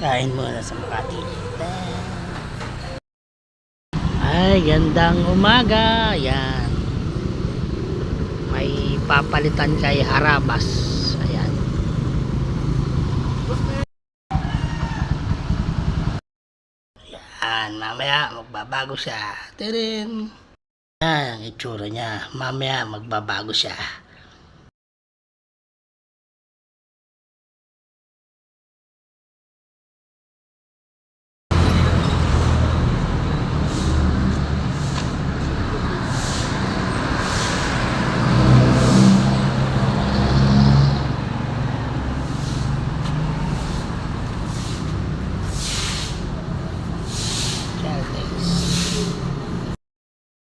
Kain muna sa Makati. Ay, gandang umaga. Yan. May papalitan kay Harabas. Yan, mamaya magbabago siya. Tirin. Yan, ang itsura niya. Mamaya magbabago siya. Celtics.